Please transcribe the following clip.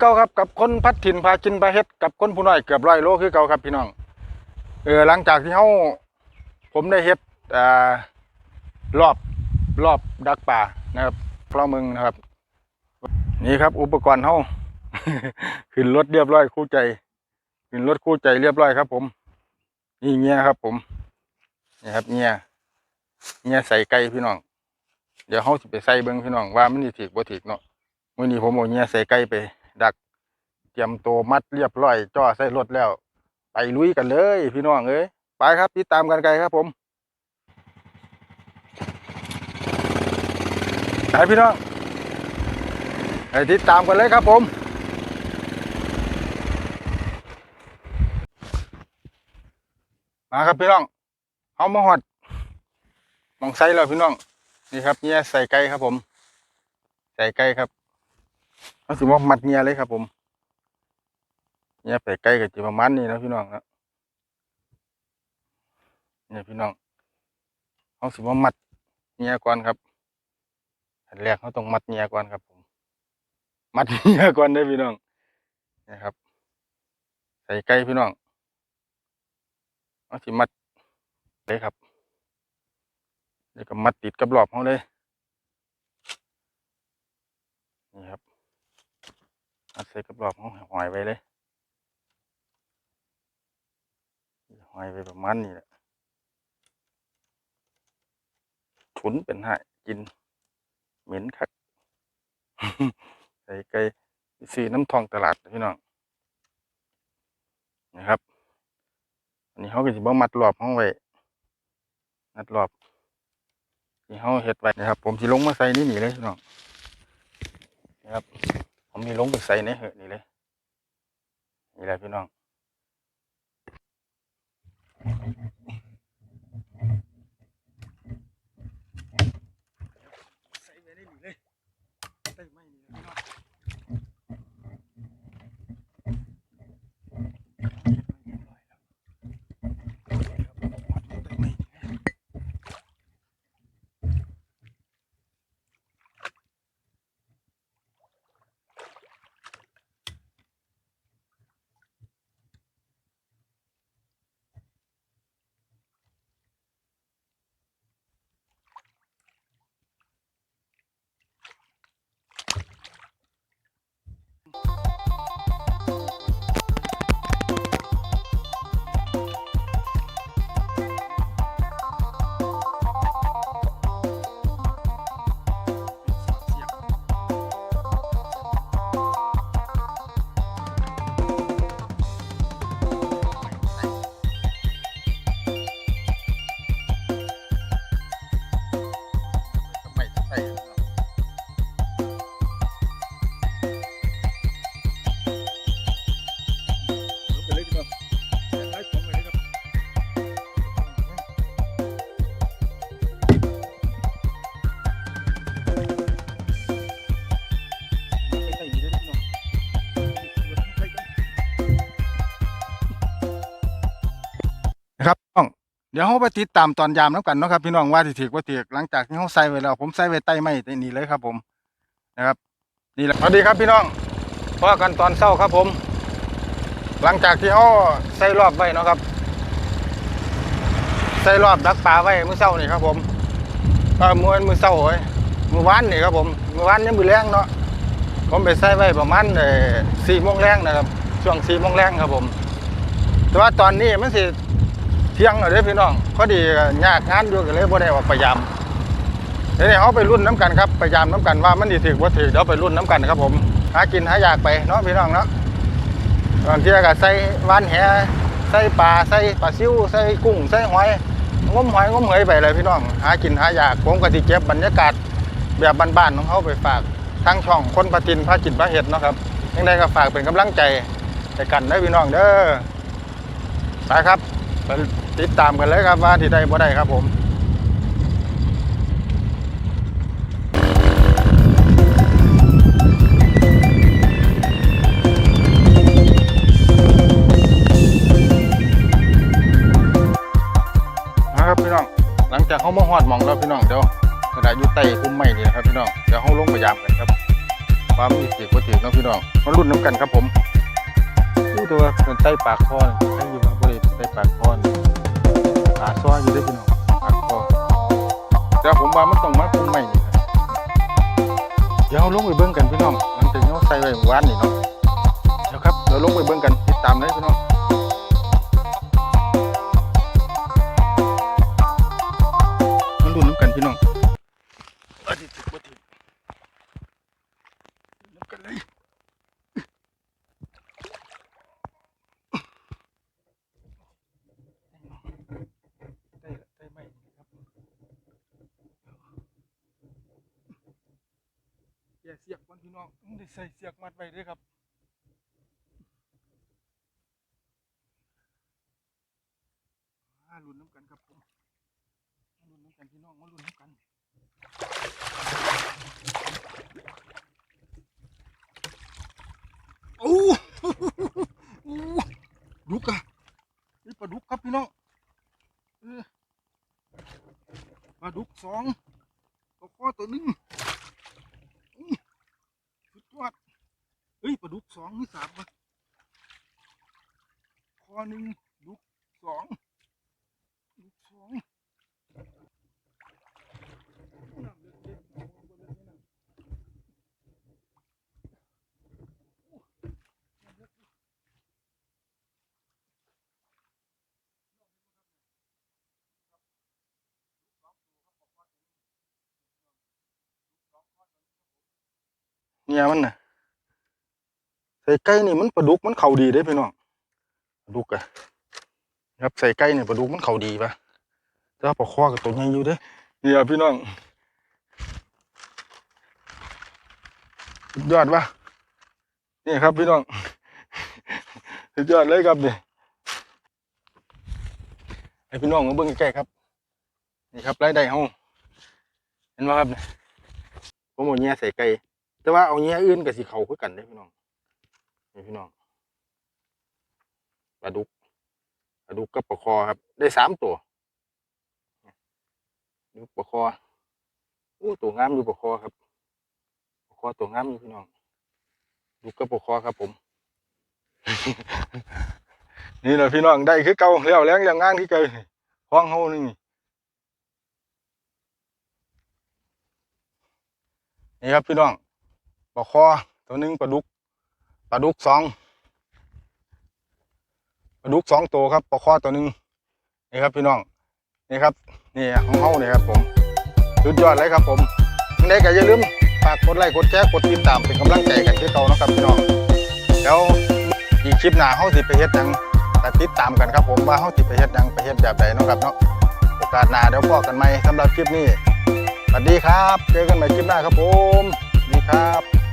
เก่าครับกับคนพัดถิ่นพากินพาเฮ็ดกับคนผู้น้อยเกือบร้อยโลคือเก่าครับพี่น้องเออหลังจากที่เฮาผมได้เฮ็ดอ่ารอบรอบดักป่านะครับเพราะมึงนะครับ นี่ครับ อุปกรณ์เฮาขึ้นรถเรียบร้อยคู่ใจขึ้นรถคู่ใจเรียบร้อยครับ ผม นี่เงี้ยครับ ผมนี่ครับเงี้ยเงี้ยใส่ไก่พี่น้องเดี๋ยวเฮาสิไปใส่เบิ่งพี่น้องว่ามันสิถูกบ่ถูกเนาะมื้อนี้ผมเอาเงี้ยใส่ไก่ไป ดัก เตรียมตัวมัดเรียบร้อยจ่อใส่รถแล้ว ไปลุยกันเลย พี่น้องเอ้ยไปครับติดตามกันไกลครับผมไปพี่น้องไปติดตามกันเลยครับผมมาครับพี่น้องเอามาหอดหมองไซแล้วพี่น้อง นี่ครับเนี่ยใส่ไก่ครับผม ใส่ไก่ครับ เอาสิว่ามัดเนียเลยครับ ผมเนี่ยไปไก่กับจีประมาณนี้นะพี่น้องนะเนี่ยพี่น้องเอาสิว่ามัดเนียก่อนครับอันแรกเขาต้องมัดเนียก่อนครับ ผม มัดเนียก่อนเด้พี่น้องนะครับ ใส่ไก่พี่น้องเอาสิมัดเลยครับแล้วก็มัดติดกับหลอบเขาเลย นี่ครับเอาใส่กับหลอบเขาหอยไว้เลยหอยไว้ประมาณนี้แหละฉุนเป็นหายกิน เหม็นคักใส่ไก่ซื้อน้ำทองตลาดพี่น้องนะครับ อันนี้เขาก็สิบ่มัดรอบห้องไว้มัดรอบที่เขาเฮ็ดไว้นะครับ ผมสิลงมาใส่นี่นี่เลยพี่น้องนะครับ ผมมีลงไปใส่ในเหือนี่เลย นี่แหละพี่น้อง เดี๋ยวเราไปติดตามตอนยามน้ำกันเนาะครับพี่น้องว่าที่ถือว่าถือหลังจากที่เขาใส่ไว้แล้ว ผมใส่ไว้ใต้ไม้ตนี่เลยครับผมนะครับ นี่แหละสวัสดีครับพี่น้องพอกันตอนเช้าครับผม หลังจากที่เขาใส่รอบไว้เนาะครับ ใส่รอบดักปลาไว้มือเช้านี่ครับผมเออมือมือเช้าไว้มือวานนี่ครับผมมือวานยังมือแรงเนาะผมไปใส่ไว้ประมาณสี่โมงแรงนะครับช่วงสี่โมงแรงครับผม แต่ว่าตอนนี้มันสิ ที่ยงแล้วเด้อพี่น้องพอดียากงานอยู่ก็เลยบ่ได้ออกพยายามเดี๋ยวนี้เขาไปรุ่นน้ำกันครับพยายามน้ำกันว่ามันสิถึกว่าถึกเดี๋ยวไปรุ่นน้ำกันครับผมหากินหาอยากไปเนาะพี่น้องเนาะบางทีก็ใส่วานแหใส่ปลาใส่ปลาซิวใส่กุ้งใส่หอยงมหอยงมเหยไปเลยพี่น้องหากินหาอยากผมก็สิเก็บบรรยากาศแบบบ้านๆของเขาไปฝากทางช่องคนประจินพระจิตพระเห็ดเนาะครับยังไงก็ฝากเป็นกำลังใจให้กันได้อพี่น้องเด้อไปครับไป ติดตามกันเลยครับว่าที่ใดบ่ได้ครับผมนะครับพี่น้อง หลังจากเขามาหอดมองแล้วพี่น้องเดี๋ยวกระดาษอยู่ใต้พุ่มไม้นี่นะครับพี่น้องเดี๋ยวเขาลงมายามกันครับปลาไม่ติดก็ติดเนะพี่น้องมารุ่นน้ำกันครับผมดูตัวมันใต้ปากคอนใต้อยู่มาบริเวณใต้ปากคอน ขาซ้อยอยู่ได้พี่น้องปากคอแต่ผมว่ามันต้องมาคุมใหม่นี่ครับเดี๋ยวเราลงไปเบิ้งกันพี่น้องหลังจากนี้เงาใส่ไว้หวานนี่เนาะเดี๋ยวครับเดี๋ยวลงไปเบิ้งกันติดตามเลยพี่น้อง เสียกมันพี่น้องต้องได้ใส่เสียกมัดไว้ด้วยครับมาลุ้นน้ำกันครับผมมาลุ้นน้ำกันพี่น้องมาลุ้นน้ำกันโอ้โหดุกอะนี่ปลาดุกครับพี่น้องปลาดุกสองปลาคอตัวหนึ่ง อดเฮ้ยปลาดุกสองหรือสามวะคอหนึ่งดุกสองดุกสอง เนี่ยมันน่ะใส่ไก่นี่มันปลาดุกมันเข่าดีได้พี่น้องปลาดุกอะครับใส่ไก่เนี่ยปลาดุกมันเข่าดีปะแต่ว่าปลาคอกับตัวใหญ่อยู่เด้เนี่ยพี่น้องสุดยอดปะนี่ครับพี่น้องสุดยอดเลยครับเนี่ยให้พี่น้องมาเบิ่งใกล้ครับ นี่ครับรายได้เฮาเห็นไหมครับเนี่ยผมเอาเงี้ยใส่ไก่ แต่ว่าเอาเงี้ยอื่นกับสีเขาคือกันได้พี่น้องนี่พี่น้องปลาดุกปลาดุกกับปลาคอครับ ได้สามตัวดูปลาคอโอ้ตัวงามอยู่ปลาคอครับปลาคอตัวงามอยู่พี่น้องดูกับปลาคอครับผม นี่แหละพี่น้องได้คือเก่าแล้วแรงอย่างงานที่เก่านี่ห้องเฮานี่นี่ครับพี่น้อง ปลาคอตัวหนึ่งปลาดุกปลาดุกสองปลาดุกสองตัวครับปลาคอตัวหนึ่งนี่ครับพี่น้องนี่ครับนี่ของเฮาเนี่ยครับผมสุดยอดเลยครับผมยังไงก็อย่าลืมฝากกดไลค์กดแชร์กดติดตามเป็นกำลังใจกันที่เก่านะครับพี่น้องแล้วอีกคลิปหน้าเฮาสิไปเฮ็ดยังก็ติดตามกันครับผมว่าเฮาสิไปเฮ็ดยังไปเฮ็ดแบบใดนะครับเนาะโอกาสหน้าเดี๋ยวพบกันใหม่สำหรับคลิปนี้สวัสดีครับ เจอกันใหม่คลิปหน้าครับผม ดีครับ